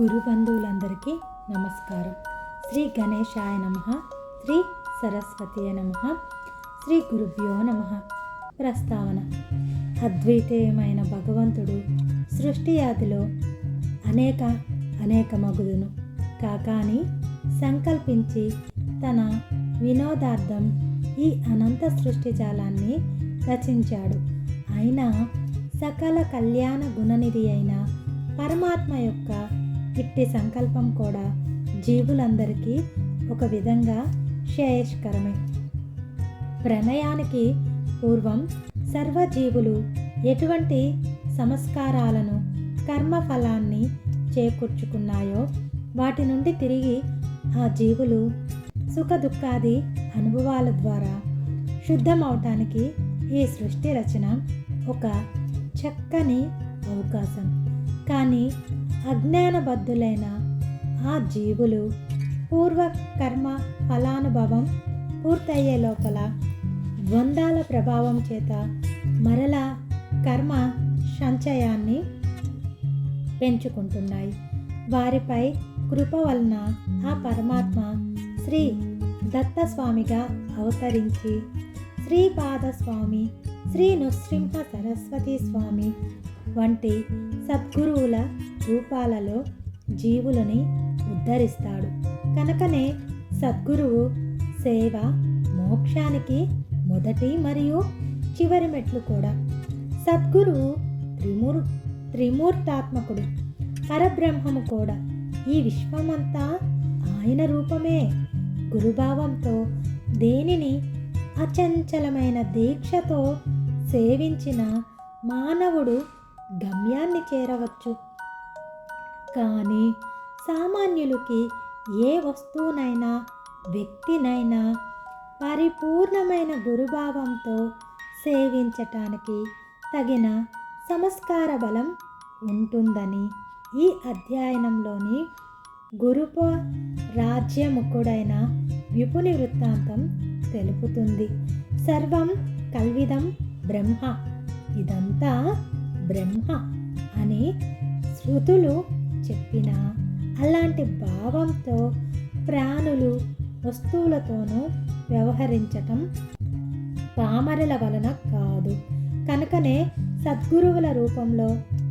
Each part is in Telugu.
గురు బంధువులందరికీ నమస్కారం. శ్రీ గణేశాయ నమ శ్రీ సరస్వతి నమ శ్రీ గురుభ్యో నమ. ప్రస్తావన. అద్వితీయమైన భగవంతుడు సృష్టి యాదిలో అనేక అనేక మగుదును కాకాని సంకల్పించి తన వినోదార్థం ఈ అనంత సృష్టి జాలాన్ని రచించాడు. అయినా సకల కళ్యాణ గుణనిధి అయిన పరమాత్మ యొక్క ఇట్టి సంకల్పం కూడా జీవులందరికీ ఒక విధంగా శ్రేయస్కరమే. ప్రణయానికి పూర్వం సర్వజీవులు ఎటువంటి సంస్కారాలను కర్మఫలాన్ని చేకూర్చుకున్నాయో వాటి నుండి తిరిగి ఆ జీవులు సుఖ దుఃఖాది అనుభవాల ద్వారా శుద్ధమవటానికి ఈ సృష్టి రచన ఒక చక్కని అవకాశం. కానీ అజ్ఞానబద్ధులైన ఆ జీవులు పూర్వ కర్మ ఫలానుభవం పూర్తయ్యే లోపల ద్వందాల ప్రభావం చేత మరలా కర్మ సంచయాన్ని పెంచుకుంటున్నాయి. వారిపై కృప వలన ఆ పరమాత్మ శ్రీ దత్తస్వామిగా అవతరించి శ్రీపాదస్వామి శ్రీ నృసింహ సరస్వతి స్వామి వంటి సద్గురువుల రూపాలలో జీవులని ఉద్ధరిస్తాడు. కనుకనే సద్గురువు సేవ మోక్షానికి మొదటి మరియు చివరి మెట్లు కూడా. సద్గురువు త్రిమూర్ త్రిమూర్తాత్మకుడు పరబ్రహ్మము కూడా. ఈ విశ్వమంతా ఆయన రూపమే. గురుభావంతో దేనిని అచంచలమైన దీక్షతో సేవించిన మానవుడు గమ్యాన్ని చేరవచ్చు. కానీ సామాన్యులకి ఏ వస్తువునైనా వ్యక్తినైనా పరిపూర్ణమైన గురుభావంతో సేవించటానికి తగిన సంస్కార బలం ఉంటుందని ఈ అధ్యయనంలోని గురుప రాజ్యముఖుడైన విపుని వృత్తాంతం తెలుపుతుంది. సర్వం కల్విదం బ్రహ్మ. ఇదంతా బ్రహ్మ అని శృతులు చెప్పిన అలాంటి భావంతో ప్రాణులు వస్తువులతోనూ వ్యవహరించటం పామరుల వలన కాదు. కనుకనే సద్గురువుల రూపంలో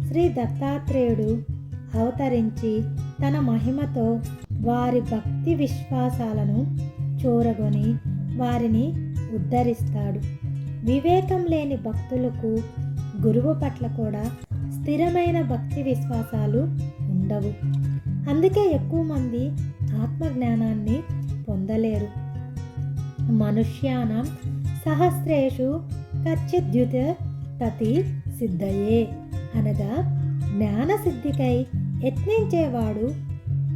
శ్రీ దత్తాత్రేయుడు అవతరించి తన మహిమతో వారి భక్తి విశ్వాసాలను చూరగొని వారిని ఉద్ధరిస్తాడు. వివేకం లేని భక్తులకు గురువు పట్ల కూడా స్థిరమైన భక్తి విశ్వాసాలు ఉండవు. అందుకే ఎక్కువ మంది ఆత్మజ్ఞానాన్ని పొందలేరు. మనుష్యానం సహస్రేషు కచ్చిద్యుత తతి సిద్ధయే అనగా జ్ఞానసిద్ధికై యత్నించేవాడు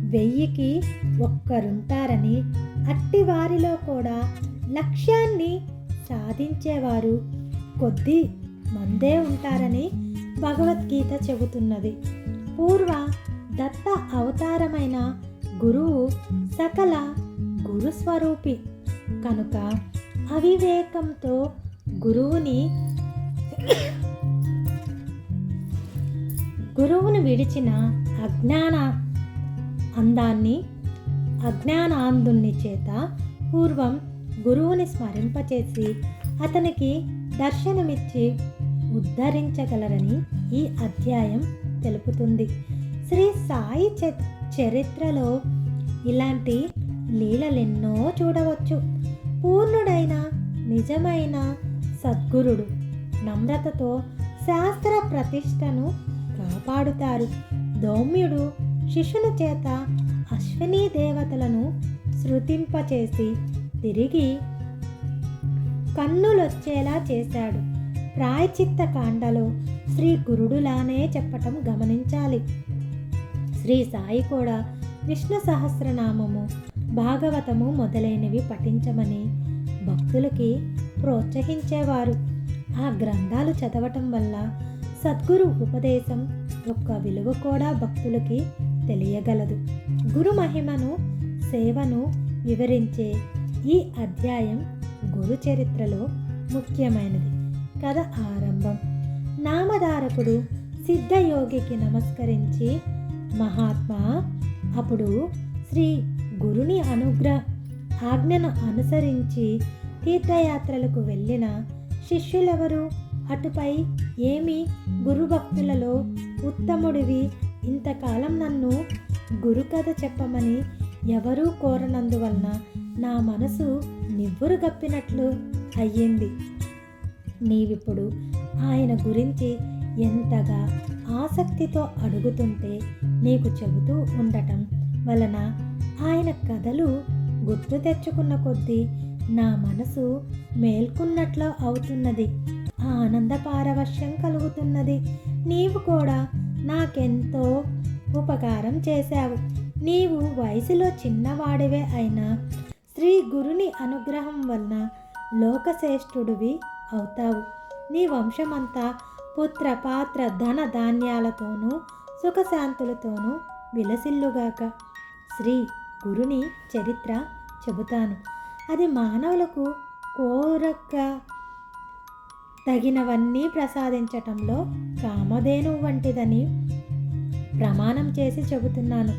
వెయ్యికి ఒక్కరుంటారని అట్టి వారిలో కూడా లక్ష్యాన్ని సాధించేవారు కొద్ది మందే ఉంటారని భగవద్గీత చెబుతున్నది. పూర్వ దత్త అవతారమైన గురువు సకల గురుస్వరూపి. కనుక అవివేకంతో గురువుని గురువును విడిచిన అజ్ఞాన అందాన్ని అజ్ఞానాందుని చేత పూర్వం గురువుని స్మరింపచేసి అతనికి దర్శనమిచ్చి ఉద్ధరించగలరని ఈ అధ్యాయం తెలుపుతుంది. శ్రీ సాయి చ చరిత్రలో ఇలాంటి లీలలెన్నో చూడవచ్చు. పూర్ణుడైన నిజమైన సద్గురుడు నమ్రతతో శాస్త్ర ప్రతిష్టను కాపాడుతారు. దౌమ్యుడు శిష్యుల చేత అశ్విని దేవతలను శృతింపచేసి తిరిగి కన్నులొచ్చేలా చేశాడు. ప్రాయచిత్త కాండలో శ్రీ గురుడులానే చెప్పటం గమనించాలి. శ్రీ సాయి కూడా విష్ణు సహస్రనామము భాగవతము మొదలైనవి పఠించమని భక్తులకి ప్రోత్సహించేవారు. ఆ గ్రంథాలు చదవటం వల్ల సద్గురు ఉపదేశం యొక్క విలువ కూడా భక్తులకి తెలియగలదు. గురు మహిమను సేవను వివరించే ఈ అధ్యాయం గురు చరిత్రలో ముఖ్యమైనది. కథ ఆరంభం. నామధారకుడు సిద్ధయోగికి నమస్కరించి మహాత్మా అప్పుడు శ్రీ గురుని అనుగ్రహ ఆజ్ఞను అనుసరించి తీర్థయాత్రలకు వెళ్ళిన శిష్యులెవరు? అటుపై ఏమి గురుభక్తులలో ఉత్తముడివి? ఇంతకాలం నన్ను గురుకథ చెప్పమని ఎవరూ కోరనందువలన నా మనసు నివ్వురు గప్పినట్లు అయ్యింది. నీవిప్పుడు ఆయన గురించి ఎంతగా ఆసక్తితో అడుగుతుంటే నీకు చెబుతూ ఉండటం వలన ఆయన కథలు గుర్తు తెచ్చుకున్న కొద్దీ నా మనసు మేల్కొన్నట్లు అవుతున్నది. ఆనంద పారవశ్యం కలుగుతున్నది. నీవు కూడా నాకెంతో ఉపకారం చేశావు. నీవు వయసులో చిన్నవాడివే అయినా శ్రీ గురుని అనుగ్రహం వలన లోకశ్రేష్ఠుడివి అవుతావు. నీ వంశమంతా పుత్ర పాత్ర ధన ధాన్యాలతోనూ సుఖశాంతులతోనూ విలసిల్లుగాక. శ్రీ గురుని చరిత్ర చెబుతాను. అది మానవులకు కోరక తగినవన్నీ ప్రసాదించటంలో కామధేను వంటిదని ప్రమాణం చేసి చెబుతున్నాను.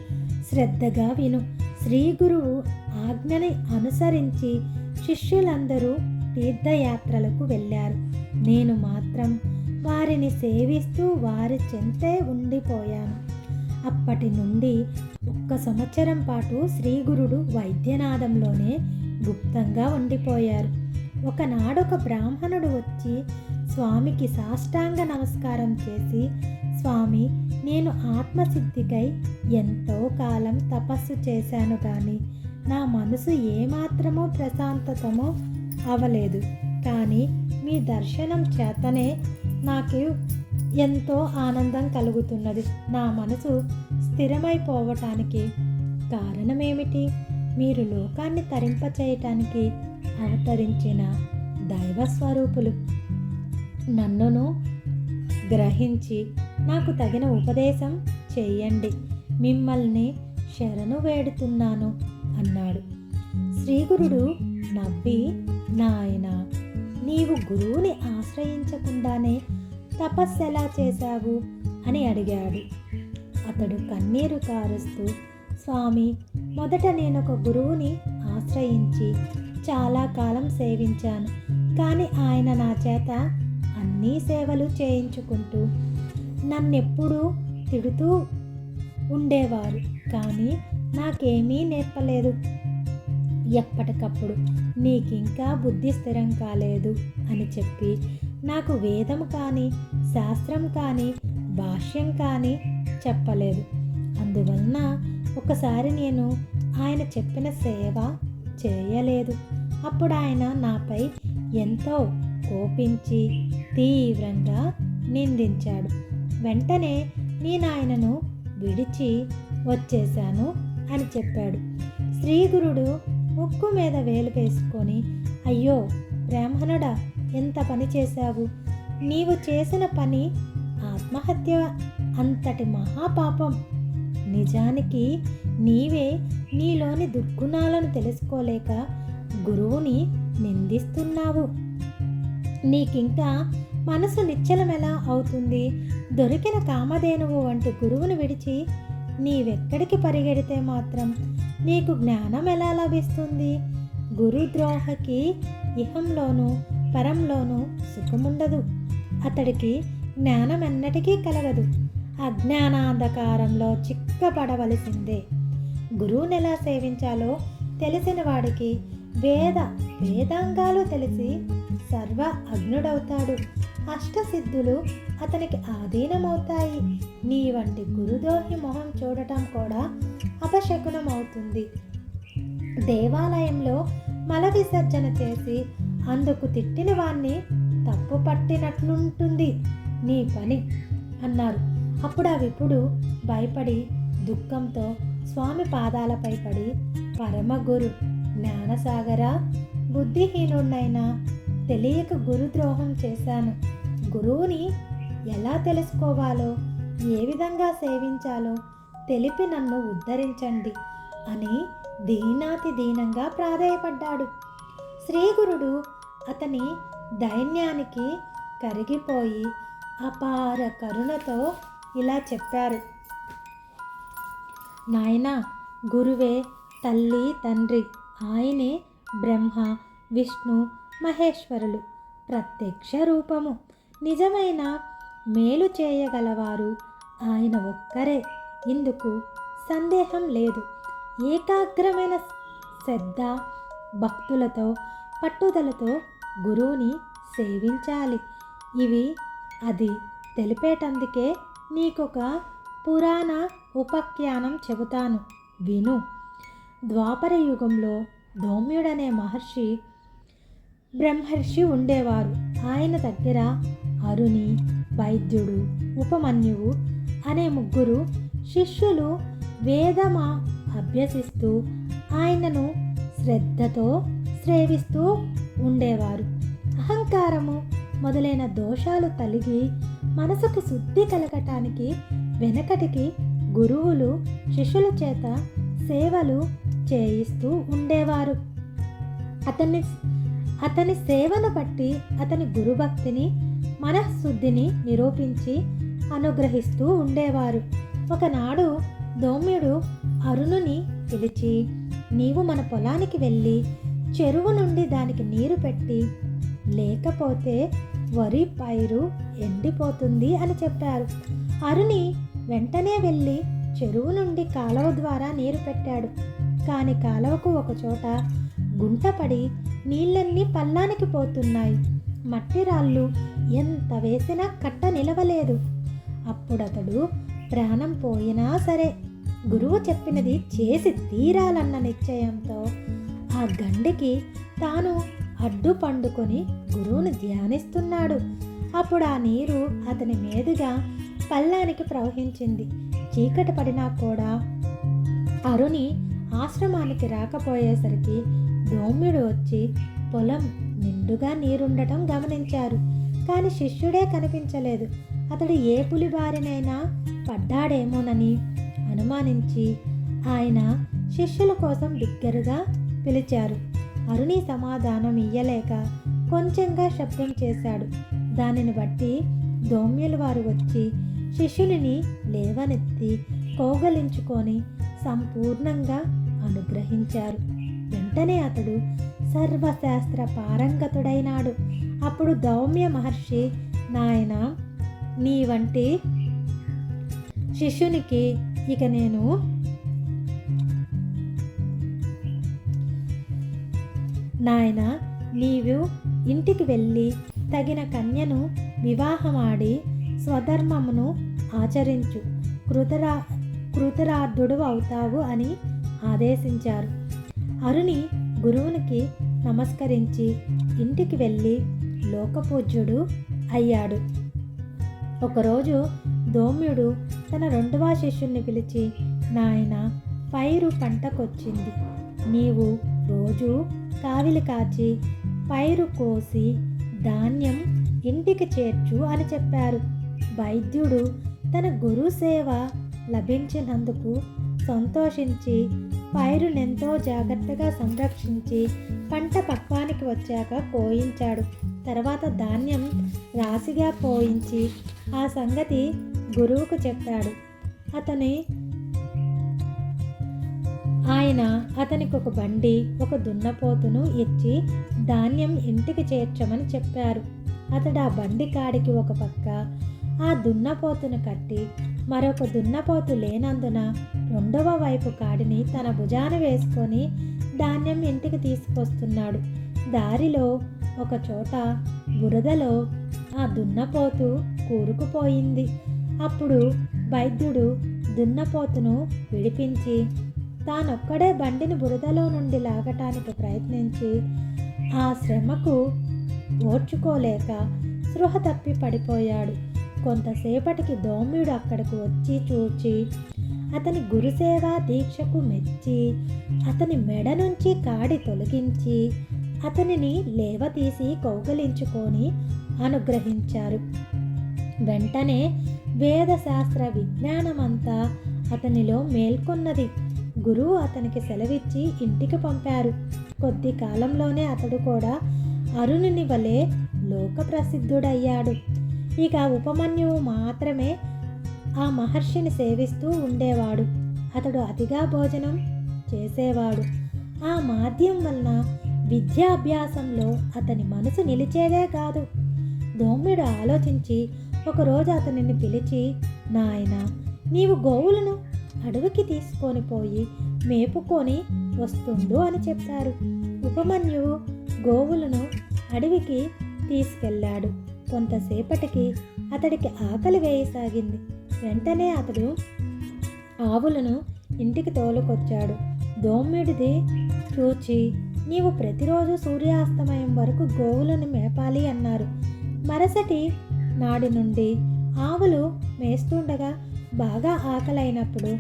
శ్రద్ధగా విను. శ్రీ గురువు ఆజ్ఞని అనుసరించి శిష్యులందరూ తీర్థయాత్రలకు వెళ్ళారు. నేను మాత్రం వారిని సేవిస్తూ వారి చెంతే ఉండిపోయాను. అప్పటి నుండి ఒక్క సంవత్సరం పాటు శ్రీగురుడు వైద్యనాథంలోనే గుప్తంగా ఉండిపోయారు. ఒకనాడొక బ్రాహ్మణుడు వచ్చి స్వామికి సాష్టాంగ నమస్కారం చేసి స్వామి నేను ఆత్మసిద్ధికై ఎంతో కాలం తపస్సు చేశాను కానీ నా మనసు ఏమాత్రమో ప్రశాంతతమో అవలేదు. కానీ మీ దర్శనం చేతనే నాకు ఎంతో ఆనందం కలుగుతున్నది. నా మనసు స్థిరమైపోవటానికి కారణమేమిటి? మీరు లోకాన్ని తరింపచేయటానికి అవతరించిన దైవ స్వరూపులు నన్నును గ్రహించి నాకు తగిన ఉపదేశం చేయండి. మిమ్మల్ని శరణు వేడుతున్నాను అన్నాడు. శ్రీగురుడు నవ్వి నాయన నీవు గురువుని ఆశ్రయించకుండానే తపస్సు ఎలా చేశావు? అని అడిగాడు. అతడు కన్నీరు కారుస్తూ స్వామి మొదట నేను ఒక గురువుని ఆశ్రయించి చాలా కాలం సేవించాను. కానీ ఆయన నా చేత అన్నీ సేవలు చేయించుకుంటూ నన్నెప్పుడూ తిడుతూ ఉండేవారు. కానీ నాకేమీ నేర్పలేదు. ఎప్పటికప్పుడు నీకింకా బుద్ధి స్థిరం కాలేదు అని చెప్పి నాకు వేదం కానీ శాస్త్రం కానీ భాష్యం కానీ చెప్పలేదు. అందువలన ఒకసారి నేను ఆయన చెప్పిన సేవ చేయలేదు. అప్పుడు ఆయన నాపై ఎంతో కోపించి తీవ్రంగా నిందించాడు. వెంటనే నేను ఆయనను విడిచి వచ్చేశాను అని చెప్పాడు. శ్రీగురుడు ముక్కు మీద వేలు వేసుకొని అయ్యో బ్రాహ్మణుడా ఎంత పని చేశావు? నీవు చేసిన పని ఆత్మహత్య అంతటి మహాపాపం. నిజానికి నీవే నీలోని దుర్గుణాలను తెలుసుకోలేక గురువుని నిందిస్తున్నావు. నీకింకా మనసు నిశ్చలమెలా అవుతుంది? దొరికిన కామధేనువు వంటి గురువును విడిచి నీవెక్కడికి పరిగెడితే మాత్రం నీకు జ్ఞానం ఎలా లభిస్తుంది? గురుద్రోహకి ఇహంలోనూ పరంలోనూ సుఖముండదు. అతడికి జ్ఞానం ఎన్నటికీ కలగదు. అజ్ఞానాంధకారంలో చిక్కపడవలసిందే. గురువుని ఎలా సేవించాలో తెలిసిన వాడికి వేద వేదాంగాలు తెలిసి సర్వ అగ్నుడవుతాడు అష్టసిద్ధులు అతనికి ఆధీనమవుతాయి. నీ వంటి గురుదోహి మొహం చూడటం కూడా అపశకునం అవుతుంది దేవాలయంలో మల విసర్జన చేసి అందుకు తిట్టిన వాణ్ణి తప్పు పట్టినట్లుంటుంది. నీ పని అన్నారు. అప్పుడు ఆ విపుడు భయపడి దుఃఖంతో స్వామి పాదాలపై పడి పరమగురు జ్ఞానసాగర బుద్ధిహీనుడినైనా తెలియక గురుద్రోహం చేశాను. గురువుని ఎలా తెలుసుకోవాలో ఏ విధంగా సేవించాలో తెలిపి నన్ను ఉద్ధరించండి అని దీనాతి దీనంగా ప్రాధాయపడ్డాడు. శ్రీగురుడు అతని దైన్యానికి కరిగిపోయి అపార కరుణతో ఇలా చెప్పారు. నాయనా గురువే తల్లి తండ్రి ఆయనే బ్రహ్మ విష్ణు మహేశ్వరులు. ప్రత్యక్ష రూపము. నిజమైన మేలు చేయగలవారు. ఆయన ఒక్కరే. ఇందుకు సందేహం లేదు. ఏకాగ్రమైన శ్రద్ధ భక్తులతో పట్టుదలతో గురువుని సేవించాలి. ఇవి అది తెలిపేటందుకే నీకొక పురాణ ఉపఖ్యానం చెబుతాను. విను. ద్వాపర యుగంలో ధౌమ్యుడనే మహర్షి బ్రహ్మర్షి ఉండేవారు. ఆయన దగ్గర అరుణి వైద్యుడు ఉపమన్యువు అనే ముగ్గురు శిష్యులు వేదమా అభ్యసిస్తూ ఆయనను శ్రద్ధతో సేవిస్తూ ఉండేవారు. అహంకారము మొదలైన దోషాలు తలిగి మనసుకు శుద్ధి కలగటానికి వెనకటికి గురువులు శిష్యుల చేత సేవలు చేయిస్తూ ఉండేవారు. అతన్ని అతని సేవను బట్టి అతని గురుభక్తిని మనఃశుద్ధిని నిరూపించి అనుగ్రహిస్తూ ఉండేవారు. ఒకనాడు దౌమ్యుడు అరుణుని పిలిచి నీవు మన పొలానికి వెళ్ళి చెరువు నుండి దానికి నీరు పెట్టి లేకపోతే వరి పైరు ఎండిపోతుంది అని చెప్పారు. అరుణి వెంటనే వెళ్ళి చెరువు నుండి కాలువ ద్వారా నీరు పెట్టాడు. కాని కాలువకు ఒకచోట గుంటపడి నీళ్ళన్నీ పల్లానికి పోతున్నాయి. మట్టి రాళ్ళు ఎంత వేసినా కట్ట నిలవలేదు. అప్పుడతడు ప్రాణం పోయినా సరే గురువు చెప్పినది చేసి తీరాలన్న నిశ్చయంతో ఆ గండికి తాను అడ్డు పండుకొని గురువును ధ్యానిస్తున్నాడు. అప్పుడు ఆ నీరు అతని మీదుగా పల్లానికి ప్రవహించింది. చీకటి పడినా కూడా అరుణి ఆశ్రమానికి రాకపోయేసరికి దోమ్యుడు వచ్చి పొలం నిండుగా నీరుండటం గమనించారు. కానీ శిష్యుడే కనిపించలేదు. అతడు ఏ పులి బారినైనా పడ్డాడేమోనని అనుమానించి ఆయన శిష్యుల కోసం బిగ్గరగా పిలిచారు. అరుణి సమాధానం ఇయ్యలేక కొంచెంగా శబ్దం చేశాడు. దానిని బట్టి దోమ్యులు వారు వచ్చి శిష్యుని లేవనెత్తి కోగలించుకొని సంపూర్ణంగా అనుగ్రహించారు. వెంటనే అతడు సర్వశాస్త్ర పారంగతుడైనాడు. అప్పుడు దౌమ్య మహర్షి నాయన నీ వంటి శిష్యునికి ఇక నేను నాయన నీవు ఇంటికి వెళ్ళి తగిన కన్యను వివాహమాడి స్వధర్మమును ఆచరించు. కృతరా కృతరార్థుడు అవుతావు అని ఆదేశించారు. అరుణి గురువునికి నమస్కరించి ఇంటికి వెళ్ళి లోకపూజ్యుడు అయ్యాడు. ఒకరోజు దోమ్యుడు తన రెండవ శిష్యుల్ని పిలిచి నాయన పైరు పంటకొచ్చింది. నీవు రోజు కావిలి కాచి పైరు కోసి ధాన్యం ఇంటికి చేర్చు అని చెప్పారు. వైద్యుడు తన గురు సేవ లభించినందుకు సంతోషించి పైరునెంతో జాగ్రత్తగా సంరక్షించి పంట పక్వానికి వచ్చాక కోయించాడు. తర్వాత ధాన్యం రాశిగా పోయించి ఆ సంగతి గురువుకు చెప్పాడు. అతని ఆయన అతనికి ఒక బండి ఒక దున్నపోతును ఇచ్చి ధాన్యం ఇంటికి చేర్చమని చెప్పారు. అతడు ఆ బండి కాడికి ఒక పక్క ఆ దున్నపోతును కట్టి మరొక దున్నపోతు లేనందున రెండవ వైపు కాడిని తన భుజాన వేసుకొని ధాన్యం ఇంటికి తీసుకొస్తున్నాడు. దారిలో ఒక చోట బురదలో ఆ దున్నపోతు కూరుకుపోయింది. అప్పుడు వైద్యుడు దున్నపోతును విడిపించి తానొక్కడే బండిని బురదలో నుండి లాగటానికి ప్రయత్నించి ఆ శ్రమకు ఓర్చుకోలేక స్పృహ తప్పి పడిపోయాడు. కొంతసేపటికి దౌమ్యుడు అక్కడికి వచ్చి చూచి అతని గురుసేవ దీక్షకు మెచ్చి అతని మెడ నుంచి కాడి తొలగించి అతనిని లేవతీసి కౌగలించుకొని అనుగ్రహించారు. వెంటనే వేదశాస్త్ర విజ్ఞానమంతా అతనిలో మేల్కొన్నది. గురువు అతనికి సెలవిచ్చి ఇంటికి పంపారు. కొద్ది కాలంలోనే అతడు కూడా అరుణుని వలె లోక ప్రసిద్ధుడయ్యాడు ఇక ఉపమన్యువు మాత్రమే ఆ మహర్షిని సేవిస్తూ ఉండేవాడు. అతడు అతిగా భోజనం చేసేవాడు. ఆ మాధ్యం వలన విద్యాభ్యాసంలో అతని మనసు నిలిచేదే కాదు. దౌమ్యుడు ఆలోచించి ఒకరోజు అతనిని పిలిచి నాయన నీవు గోవులను అడవికి తీసుకొని పోయి మేపుకొని వస్తుండు అని చెప్పారు ఉపమన్యువు గోవులను అడవికి తీసుకెళ్ళాడు. కొంతసేపటికి అతడికి ఆకలి వేయసాగింది. వెంటనే అతడు ఆవులను ఇంటికి తోలుకొచ్చాడు. దోమ్యుడిది చూచి నీవు ప్రతిరోజు సూర్యాస్తమయం వరకు గోవులను మేపాలి అన్నారు. మరుసటి నాడి నుండి ఆవులు మేస్తుండగా బాగా ఆకలైనప్పుడు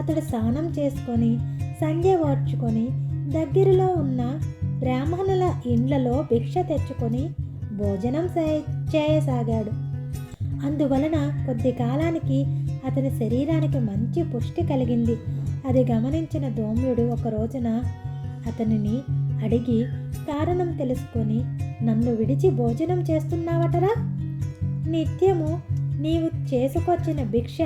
అతడు స్నానం చేసుకొని సంధ్య ఓర్చుకొని దగ్గరలో ఉన్న బ్రాహ్మణుల ఇండ్లలో భిక్ష తెచ్చుకొని భోజనం చేయసాగాడు. అందువలన కొద్ది కాలానికి అతని శరీరానికి మంచి పుష్టి కలిగింది. అది గమనించిన దోమ్యుడు ఒక రోజున అతనిని అడిగి కారణం తెలుసుకొని నన్ను విడిచి భోజనం చేస్తున్నావటరా? నిత్యము నీవు చేసుకొచ్చిన భిక్ష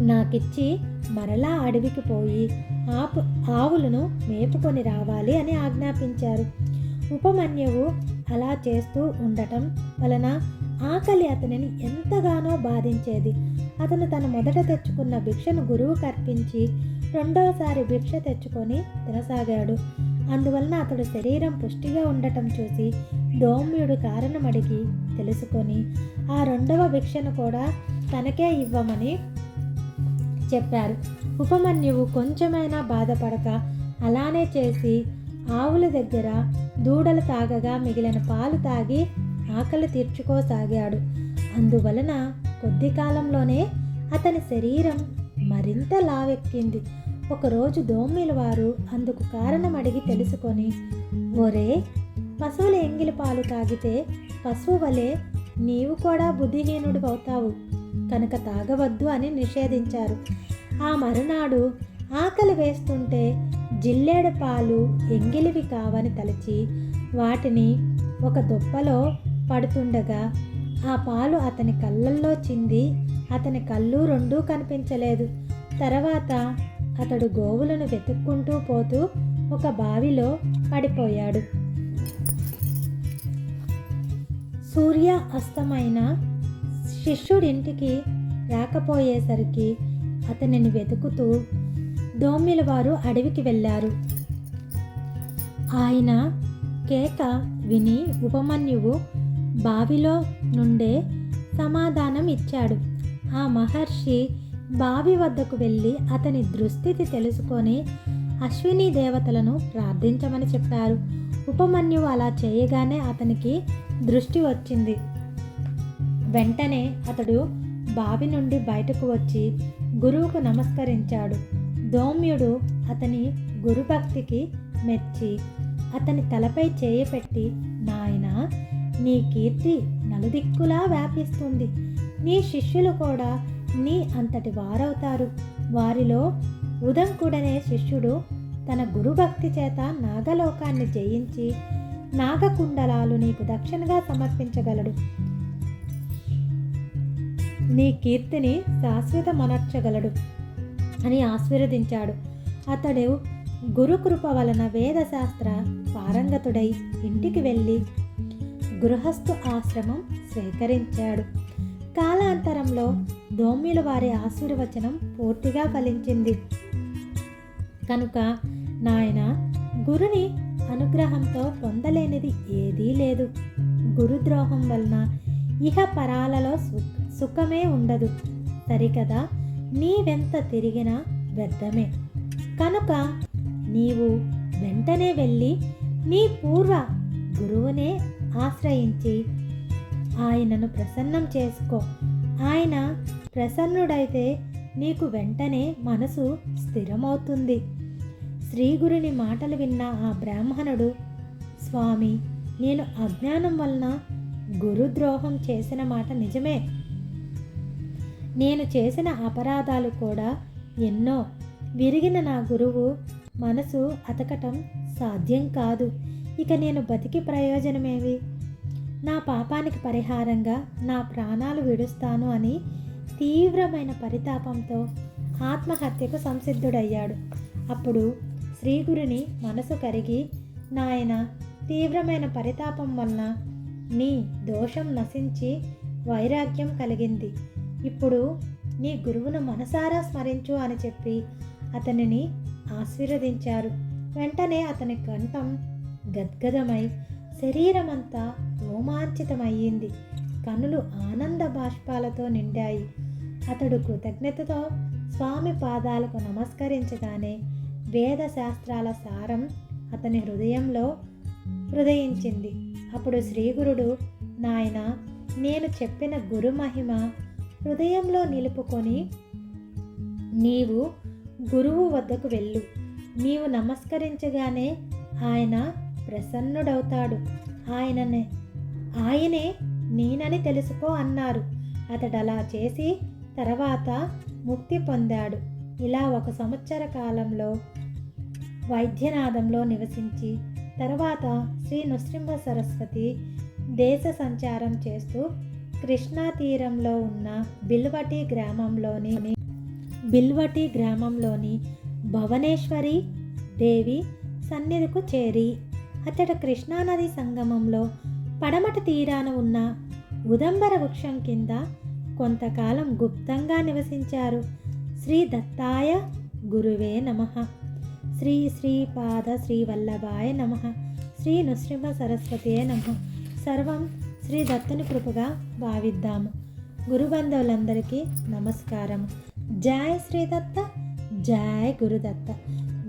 నాకిచ్చి మరలా అడవికి పోయి ఆపు ఆవులను మేపుకొని రావాలి అని ఆజ్ఞాపించారు. ఉపమన్యువు అలా చేస్తూ ఉండటం వలన ఆకలి అతనిని ఎంతగానో బాధించేది. అతను తన మొదట తెచ్చుకున్న భిక్షను గురువు కర్పించి రెండవసారి భిక్ష తెచ్చుకొని తినసాగాడు. అందువలన అతడు శరీరం పుష్టిగా ఉండటం చూసి దౌమ్యుడు కారణం అడిగి తెలుసుకొని ఆ రెండవ భిక్షను కూడా తనకే ఇవ్వమని చెప్పారు. ఉపమన్యువు కొంచెమైనా బాధపడక అలానే చేసి ఆవుల దగ్గర దూడలు తాగగా మిగిలిన పాలు తాగి ఆకలి తీర్చుకోసాగాడు. అందువలన కొద్ది కాలంలోనే అతని శరీరం మరింత లావెక్కింది. ఒకరోజు దోమ్మిల వారు అందుకు కారణం అడిగి తెలుసుకొని ఒరే పశువుల ఎంగిలి పాలు తాగితే పశువు వలె నీవు కూడా బుద్ధిహీనుడు అవుతావు కనుక తాగవద్దు అని నిషేధించారు. ఆ మరునాడు ఆకలి వేస్తుంటే జిల్లేడు పాలు ఎంగిలివి కావని తలచి వాటిని ఒక దుప్పలో పడుతుండగా ఆ పాలు అతని కళ్ళల్లో చింది అతని కళ్ళు రెండూ కనిపించలేదు. తర్వాత అతడు గోవులను వెతుక్కుంటూ పోతూ ఒక బావిలో పడిపోయాడు. సూర్య అస్తమైన శిష్యుడింటికి రాకపోయేసరికి అతనిని వెతుకుతూ దోమ్యుల వారు అడవికి వెళ్ళారు. ఆయన కేక విని ఉపమన్యువు బావిలో నుండే సమాధానం ఇచ్చాడు. ఆ మహర్షి బావి వద్దకు వెళ్ళి అతని దుస్థితి తెలుసుకొని అశ్విని దేవతలను ప్రార్థించమని చెప్పారు. ఉపమన్యువు అలా చేయగానే అతనికి దృష్టి వచ్చింది. వెంటనే అతడు బావి నుండి బయటకు వచ్చి గురువుకు నమస్కరించాడు. దౌమ్యుడు అతని గురుభక్తికి మెచ్చి అతని తలపై చేయపెట్టి నాయన నీ కీర్తి నలుదిక్కులా వ్యాపిస్తుంది. నీ శిష్యులు కూడా నీ అంతటి వారవుతారు. వారిలో ఉదంకుడనే శిష్యుడు తన గురుభక్తి చేత నాగలోకాన్ని జయించి నాగకుండలాలు నీకు దక్షిణగా సమర్పించగలడు. నీ కీర్తిని శాశ్వతమనర్చగలడు. అని ఆశీర్వదించాడు. అతడు గురుకృప వలన వేదశాస్త్ర పారంగతుడై ఇంటికి వెళ్ళి గృహస్థు ఆశ్రమం స్వీకరించాడు. కాలాంతరంలో దోమ్యుల వారి ఆశీర్వచనం పూర్తిగా ఫలించింది. కనుక నాయన గురుని అనుగ్రహంతో పొందలేనిది ఏదీ లేదు. గురుద్రోహం వలన ఇహ పరాలలో సుఖమే ఉండదు. సరికదా? నీవెంత తిరిగినా వ్యర్థమే. కనుక నీవు వెంటనే వెళ్ళి నీ పూర్వ గురువునే ఆశ్రయించి ఆయనను ప్రసన్నం చేసుకో. ఆయన ప్రసన్నుడైతే నీకు వెంటనే మనసు స్థిరమవుతుంది. శ్రీగురుని మాటలు విన్న ఆ బ్రాహ్మణుడు స్వామి నేను అజ్ఞానం వలన గురుద్రోహం చేసిన మాట నిజమే. నేను చేసిన అపరాధాలు కూడా ఎన్నో. విరిగిన నా గురువు మనసు అతకటం సాధ్యం కాదు. ఇక నేను బతికి ప్రయోజనమేవి నా పాపానికి పరిహారంగా నా ప్రాణాలు విడుస్తాను అని తీవ్రమైన పరితాపంతో ఆత్మహత్యకు సంసిద్ధుడయ్యాడు. అప్పుడు శ్రీగురుని మనసు కరిగి నాయన తీవ్రమైన పరితాపం వలన నీ దోషం నశించి వైరాగ్యం కలిగింది. ఇప్పుడు నీ గురువును మనసారా స్మరించు అని చెప్పి అతనిని ఆశీర్వదించారు. వెంటనే అతని కంఠం గద్గదమై శరీరమంతా రోమాంచితమయ్యింది. కనులు ఆనంద బాష్పాలతో నిండాయి. అతడు కృతజ్ఞతతో స్వామి పాదాలకు నమస్కరించగానే వేద శాస్త్రాల సారం అతని హృదయంలో హృదయించింది. అప్పుడు శ్రీగురుడు నాయన నేను చెప్పిన గురు మహిమ హృదయంలో నిలుపుకొని నీవు గురువు వద్దకు వెళ్ళు. నీవు నమస్కరించగానే ఆయన ప్రసన్నుడవుతాడు. ఆయననే ఆయనే నేనని తెలుసుకో అన్నారు. అతడు అలా చేసి తర్వాత ముక్తి పొందాడు. ఇలా ఒక సంవత్సర కాలంలో వైద్యనాథంలో నివసించి తర్వాత శ్రీ నృసింహ సరస్వతి దేశ సంచారం చేస్తూ కృష్ణా తీరంలో ఉన్న బిల్వటి గ్రామంలోని బిల్వటి గ్రామంలోని భవనేశ్వరి దేవి సన్నిధికు చేరి అతడు కృష్ణానది సంగమంలో పడమటి తీరాన ఉన్న ఉదంబర వృక్షం కింద కొంతకాలం గుప్తంగా నివసించారు. శ్రీ దత్తాయ గురువే నమః. శ్రీ శ్రీపాద శ్రీవల్లభాయ నమ. శ్రీ నృసింహ సరస్వతే నమ. సర్వం శ్రీ దత్తుని కృపగా భావిద్దాము. గురుబంధువులందరికీ నమస్కారం. జై శ్రీదత్త జై గురుదత్త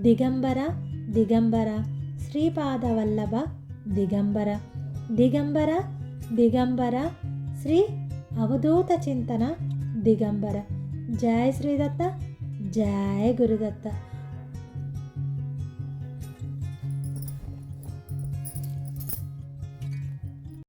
దిగంబర దిగంబర. శ్రీపాద వల్లభ దిగంబర. దిగంబర దిగంబర. శ్రీ అవధూత చింతన దిగంబర. జై శ్రీదత్త జై గురుదత్త